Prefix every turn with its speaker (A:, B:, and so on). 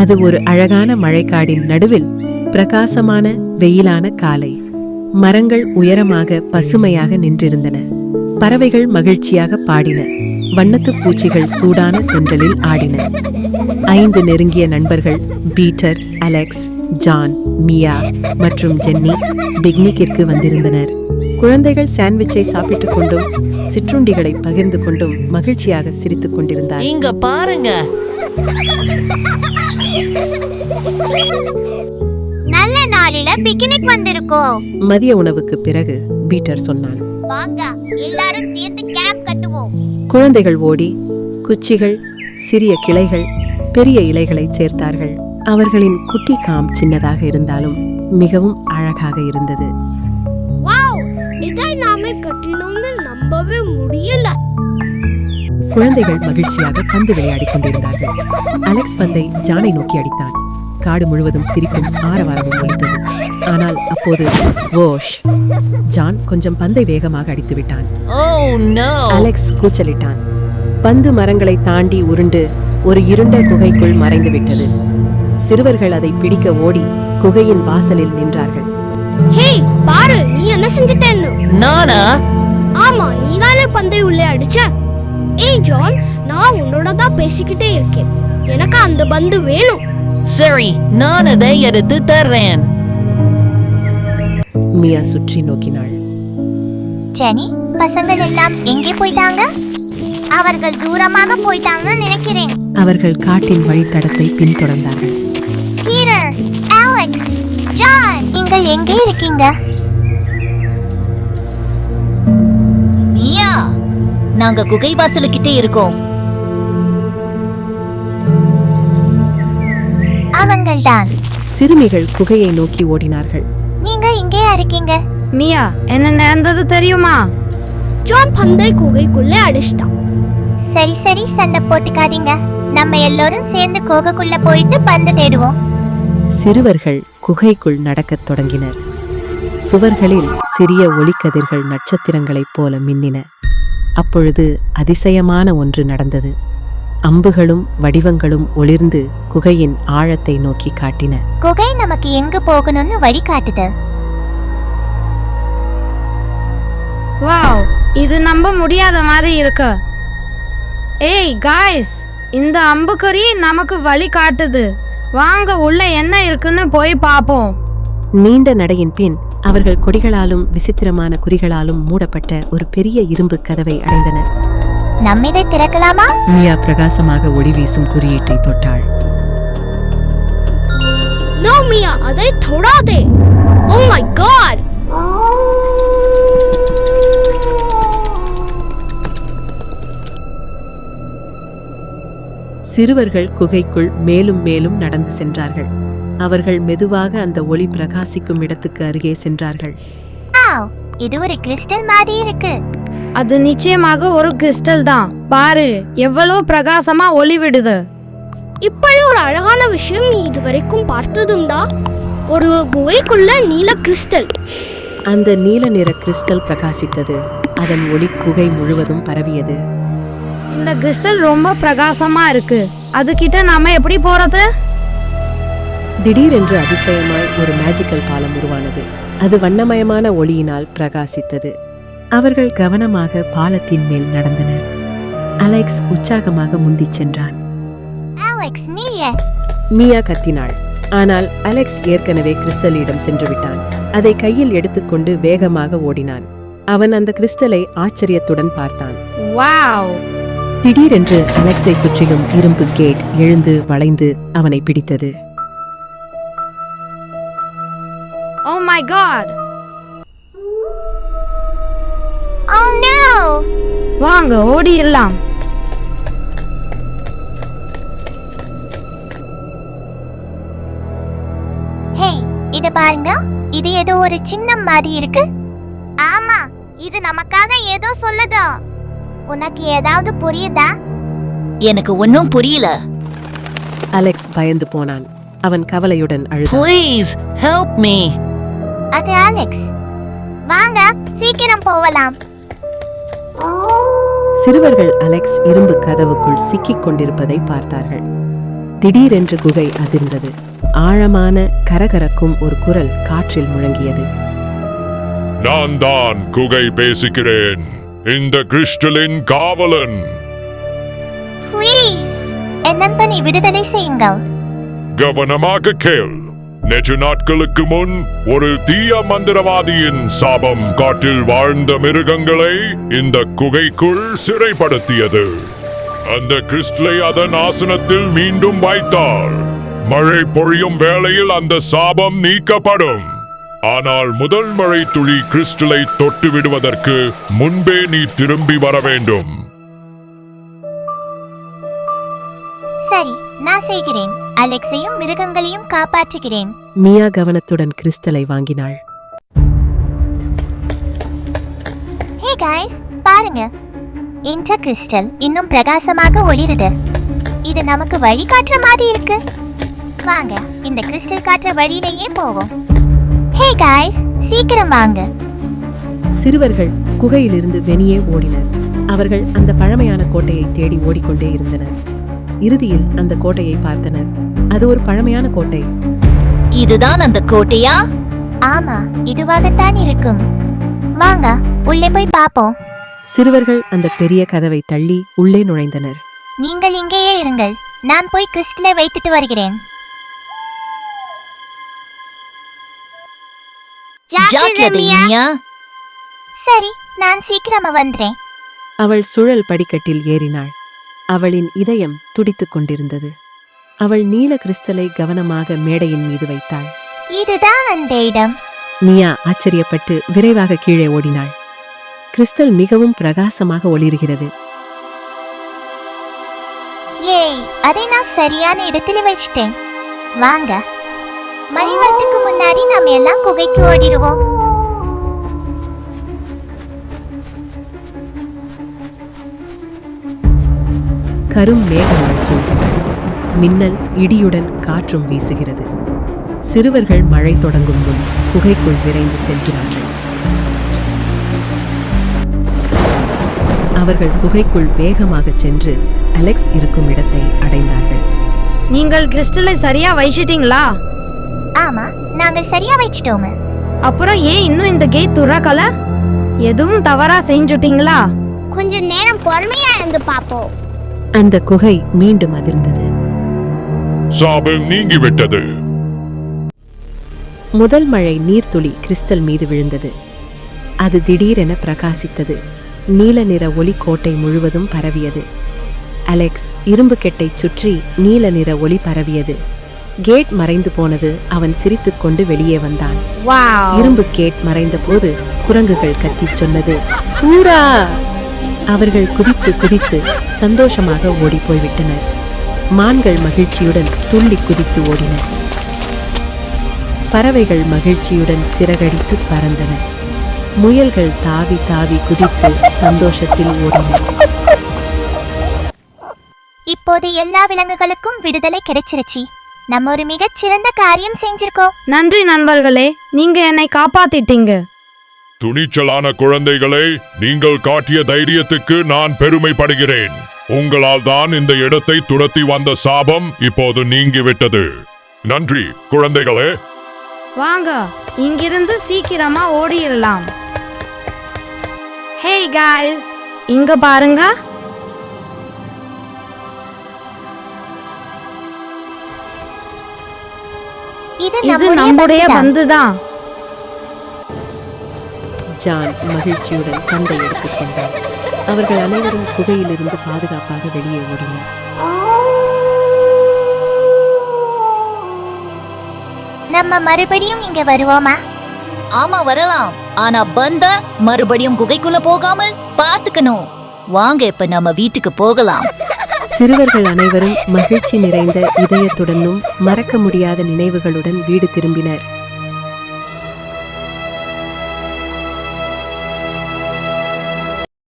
A: அது ஒரு அழகான மழைக்காடின் நடுவில் பிரகாசமான வெயிலான காலை. மரங்கள் உயரமாக பசுமையாக நின்றிருந்தன. பறவைகள் மகிழ்ச்சியாக பாடின. வண்ணத்துப் பூச்சிகள் சூடான தென்றலில் ஆடின. ஐந்து நெருங்கிய நண்பர்கள் பீட்டர் அலெக்ஸ் ஜான் மியா மற்றும் ஜென்னி பிக்னிக்கிற்கு வந்திருந்தனர். குழந்தைகள் சாண்ட்விச்சை சாப்பிட்டுக் கொண்டும் சிற்றுண்டிகளை பகிர்ந்து கொண்டும் மகிழ்ச்சியாக சிரித்துக் கொண்டிருந்தார்
B: இங்க பாருங்க.
C: நல்ல நாளில பிக்னிக் வந்திருக்கோம்
A: மதிய உணவுக்கு பிறகு பீட்டர் சொன்னான்.
C: வாங்க எல்லாரும் சேர்ந்து கேம்ப் கட்டுவோம்.
A: குழந்தைகள் ஓடி குச்சிகள் சிறிய கிளைகள் பெரிய இலைகளை சேர்த்தார்கள். அவர்களின் குட்டி காம் சின்னதாக இருந்தாலும் மிகவும் அழகாக இருந்தது.
C: வாவ் இதை நாமே கட்டினோம்னு நம்பவே முடியல.
A: குழந்தைகள் மகிழ்ச்சியாக பந்து விளையாடிக் கொண்டிருந்தார்கள். அலெக்ஸ் பந்தை ஜானை நோக்கி அடித்தான். காடு முழுவதும் சிரிப்பும் ஆரவாரமும் ஒலித்தது. ஆனால் அப்போது வோஷ் ஜான் கொஞ்சம் பந்தை வேகமாக அடித்து விட்டான்.
B: ஓ நோ
A: அலெக்ஸ் கூச்சலிட்டான். பந்து மரங்களை தாண்டி உருண்டு ஒரு இருண்ட குகைக்குள் மறைந்து விட்டது. சிறுவர்கள் அதை பிடிக்க ஓடி குகையின் வாசலில் நின்றார்கள்.
C: பாரு நீ என்ன செஞ்சிட்டேன்னு?
B: நானா?
C: ஆமா நீ தானே பந்தை உள்ளே அடிச்ச? ஏய் ஜான் நான் உன்னோட தான் பேசிக்கிட்டே இருக்கேன். எனக்கு அந்த பந்து வேணும்.
B: சரி நான் அதை எடுத்து தர்றேன்.
A: மியா சுற்றி நோக்கினாள்.
C: ஜெனி பசங்கள் எல்லாம் எங்கே போயிட்டாங்க? அவர்கள் தூரமாக போயிட்டாங்கன்னு நினைக்கிறேன்.
A: அவர்கள் காட்டின் வழித்தடத்தை பின்தொடர்ந்தார்கள்.
C: பீட்டர் அலெக்ஸ் ஜான் நீங்கள் எங்கே இருக்கீங்க?
B: நாங்க குகை வாசலுக்கிட்டே இருக்கோம்.
C: அவங்கள்தான்.
A: சிறுமிகள் குகையை நோக்கி ஓடினார்கள்.
C: நீங்க இங்கே இருக்கீங்க?
D: மியா என்ன நடந்தது தெரியுமா?
C: ஜான் பந்தை குகைக்குள்ளே அடிச்சிட்டான். சரி சரி சண்டை போட்டுக்காதீங்க. நம்ம எல்லாரும் சேர்ந்து குகைக்குள்ள போயிட்டு பந்து தேடுவோம்.
A: சிறுவர்கள் குகைக்குள் நடக்கத் தொடங்கினர். சுவர்களில் சிறிய ஒளிக்கதிர்கள் நட்சத்திரங்களைப் போல மின்னின. அப்பொழுது அதிசயமான ஒன்று நடந்தது. அம்புகளும் வடிவங்களும் ஒளிர்ந்து குகையின் ஆழத்தை நோக்கி காட்டின.
C: குகை நமக்கு எங்க போகணும்னு வழி காட்டுது.
D: வாவ் இது நம்ப முடியாத மாதிரி இருக்கு. ஏய் காய்ஸ் இந்த அம்புக்கறி நமக்கு வழி காட்டுது. வாங்க உள்ள என்ன இருக்குன்னு போய் பாப்போம்.
A: நீண்ட நடையின் பின் அவர்கள் கொடிகளாலும் விசித்திரமான குறிகளாலும் மூடப்பட்ட ஒரு பெரிய இரும்பு கதவை அடைந்தனர்.
C: நம்ம இதை திறக்கலாமா?
A: மியா பிரகாசமாக ஒளி வீசும் குறியீட்டை தொட்டாள்.
C: நோ மியா அதை தொடாதே. Oh my God.
A: சிறுவர்கள் குகைக்குள் மேலும் மேலும் நடந்து சென்றார்கள். அவர்கள் மெதுவாக அந்த ஒளி பிரகாசிக்கும் இடத்துக்கு அருகே சென்றார்கள்.
C: ஆவ் இது ஒரு கிறிஸ்டல் மாதிரி இருக்கு.
D: அது நிச்சயமாக ஒரு கிறிஸ்டல் தான். பாரு எவ்வளவு பிரகாசமா ஒளி விடுது.
C: இப்படி ஒரு அழகான விஷயம் நீ இதுவரைக்கும் பார்த்ததுண்டா? ஒரு குகைக்குள்ள நீல கிறிஸ்டல்.
A: அந்த நீல நிற கிறிஸ்டல் பிரகாசித்தது. அதன் ஒளி குகை முழுவதும் பரவியது.
D: இந்த கிறிஸ்டல் ரொம்ப பிரகாசமா இருக்கு. அதுகிட்ட நாம எப்படி போறது?
A: திடீரென்று அதிசயமாய் ஒரு மேஜிக்கல் பாலம் உருவானது. அது வண்ணமயமான ஒளியினால் பிரகாசித்தது. அவர்கள் கவனமாக பாலத்தின் மேல் நடந்தனர். அலெக்ஸ் உற்சாகமாக முந்திச் சென்றான். மியா கத்தினாள். ஆனால் அலெக்ஸ் ஏற்கனவே கிறிஸ்டலிடம் சென்று விட்டான். அதை கையில் எடுத்துக்கொண்டு வேகமாக ஓடினான். அவன் அந்த கிறிஸ்டலை ஆச்சரியத்துடன் பார்த்தான்.
D: வாவ்
A: திடீரென்று அலெக்ஸை சுற்றிலும் இரும்பு கேட் எழுந்து வளைந்து அவனை பிடித்தது.
D: மை காட்
C: ஓ நோ
D: வாங்க ஓடிடலாம்.
C: ஹேய் இத பாருங்க. இது ஏதோ ஒரு சின்னம் மாதிரி இருக்கு. ஆமா இது நமக்காக ஏதோ சொல்லுதா. உனக்கு ஏதாவது புரியுதா?
B: எனக்கு ஒன்னும் புரியல.
A: அலெக்ஸ் பயந்து போனான். அவன் கவலையுடன் அழுதான்.
B: ப்ளீஸ் ஹெல்ப் மீ
C: அது அலெக்ஸ் வாங்க சீக்கிரம் போகலாம்
A: சிறுவர்கள் அலெக்ஸ் இரும்பு கதவுக்குள் சிக்கிக் கொண்டிருப்பதை பார்த்தார்கள். திடீரென்று குகை அதிர்ந்தது. ஆழமான கரகரக்கும் ஒரு குரல் காற்றில் முழங்கியது.
E: நான் தான் குகை பேசுகிறேன். இந்த கிறிஸ்டலின் காவலன்.
C: ப்ளீஸ் என் நண்பனை விடுதலை செய்யுங்கள்.
E: கவனமாக கேள். நேற்று நாட்களுக்கு முன் ஒரு தீய மந்திரவாதியின் சாபம் காட்டில் வாழ்ந்த மிருகங்களை இந்த குகைக்குள் சிறைப்படுத்தியது. அந்த கிறிஸ்டலை அதன் ஆசனத்தில் மீண்டும் வைத்தார் மழை பொழியும் வேளையில் அந்த சாபம் நீக்கப்படும். ஆனால் முதல் மழை துளி கிறிஸ்டலை தொட்டு விடுவதற்கு முன்பே நீ திரும்பி வர வேண்டும்.
C: சரி நான் செய்கிறேன். அலெக்ஸையும் மிருகங்களையும் காப்பாற்றுகிறேன்.
A: மியா கவனத்துடன் கிறிஸ்டலை வாங்கினாள்.
C: ஹே காய்ஸ் பாருங்க. இந்த கிறிஸ்டல் இன்னும் பிரகாசமாக ஒளிருது. இது நமக்கு வழி காட்டுற மாதிரி இருக்கு. வாங்க இந்த கிறிஸ்டல் காட்டுற வழியிலேயே போவோம். ஹே காய்ஸ் சீக்கிரம் வாங்க.
A: சிறுவர்கள் குகையிலிருந்து வெளியே ஓடினர். அவர்கள் அந்த பழமையான கோட்டையை தேடி ஓடிக்கொண்டே இருந்தனர். இறுதியில் அந்த கோட்டையை பார்த்தனர். அது ஒரு பழமையான கோட்டை.
B: இதுதான் அந்த கோட்டையா?
C: ஆமா இதுவாகத்தான் இருக்கும். வாங்க உள்ளே போய் பாப்போம்
A: சிறுவர்கள் அந்த பெரிய கதவை தள்ளி உள்ளே நுழைந்தனர்.
C: நீங்கள் இங்கேயே இருங்கள். நான் போய் கிறிஸ்டலை வைத்துட்டு வருகிறேன். சரி நான் சீக்கிரமா வந்துறேன்.
A: அவள் சுழல் படிக்கட்டில் ஏறினாள். அவளின் இதயம் துடித்துக் கொண்டிருந்தது. அவள் நீல கிறிஸ்டலை கவனமாக மேடையின் மீது வைத்தாள்.
C: இதுதான் அந்த இடம்.
A: மியா ஆச்சரியப்பட்டு விரைவாக கீழே ஓடினாள். கிறிஸ்டல் மிகவும் பிரகாசமாக ஒளிர்கிறது.
C: ஏய் அதை நான் சரியான இடத்துல வச்சிட்டேன். வாங்க. மணி வரத்துக்கு முன்னாடி நாம எல்லாம் குகைக்கு ஓடிடுவோம்.
A: கரும் மேகங்கள் சூழ்கின்றன. மின்னல் இடியுடன் காற்றும் வீசுகிறது. சிறுவர்கள் மழை தொடங்கும் முன் குகைக்குள் விரைந்து செல்கிறார்கள். அவர்கள் குகைக்குள் வேகமாகச் சென்று அலெக்ஸ் இருக்கும் இடத்தை அடைந்தார்கள்.
D: நீங்கள் கிறிஸ்டலை சரியா வச்சிட்டீங்களா?
C: ஆமா நாங்க சரியா வச்சிட்டோம்.
D: அப்புறம் ஏன் இன்னும் இந்த கேட் துறக்கல? எதுவும் தவறா செஞ்சுட்டீங்களா?
C: கொஞ்ச நேரம் பொறுமையா இருந்து பாப்போம்
A: அந்த குகை மீண்டும் அதிர்ந்தது.
E: சாபம் நீங்கிவிட்டது.
A: முதல் மழை நீர்த்துளி கிறிஸ்டல் மீது விழுந்தது. அது திடீரென பிரகாசித்தது. நீல நிற ஒளி கோட்டை முழுவதும் பரவியது. அலெக்ஸ் இரும்பு கெட்டைச் சுற்றி நீல நிற ஒளி பரவியது. கேட் மறைந்து போனது. அவன் சிரித்துக்கொண்டு வெளியே வந்தான்.
D: வாவ்.
A: இரும்பு கேட் மறைந்தபோது குரங்குகள் கத்திச் சொன்னது. அவர்கள் குதித்து குதித்து சந்தோஷமாக ஓடிப் போய்விட்டனர். மான்கள் மகிழ்ச்சியுடன் துள்ளி குதித்து ஓடின. பறவைகள் மகிழ்ச்சியுடன் சிறகடித்து பறந்தன. முயல்கள் தாவி தாவி குதித்து சந்தோஷத்தில் ஓடின.
C: இப்போது எல்லா விலங்குகளுக்கும் விடுதலை கிடைச்சிருச்சு. நம்ம ஒரு மிகச் சிறந்த காரியம் செஞ்சிருக்கோம்.
D: நன்றி நண்பர்களே நீங்க என்னை காப்பாத்திட்டீங்க.
E: துணிச்சலான குழந்தைகளே நீங்கள் காட்டிய தைரியத்துக்கு நான் பெருமைப்படுகிறேன். உங்களால் தான் இந்த இடத்தை துரத்தி வந்த சாபம் இப்போது நீங்கிவிட்டது. நன்றி குழந்தைகளே.
D: வாங்க இங்கிருந்து சீக்கிரமா ஓடிடலாம் ஹே காய்ஸ் இங்க பாருங்க.
C: இது
D: நம்முடைய பந்து தான்
A: ஜான் மகிழ்ச்சியுடன் பந்தை எடுத்துக்கொண்டார் அவர்கள் அனைவரும் குகையிலிருந்து பாதுகாப்பாக வெளியே ஓடினர்.
C: நம்ம மறுபடியும் இங்க வருவோமா?
B: ஆமா வரலாம். ஆனா பந்த மறுபடியும் குகைக்குள்ள போகாமல் பார்த்துக்கணும். வாங்க இப்ப நம்ம வீட்டுக்கு போகலாம்.
A: சிறுவர்கள் அனைவரும் மகிழ்ச்சி நிறைந்த இதயத்துடனும் மறக்க முடியாத நினைவுகளுடன் வீடு திரும்பினர்.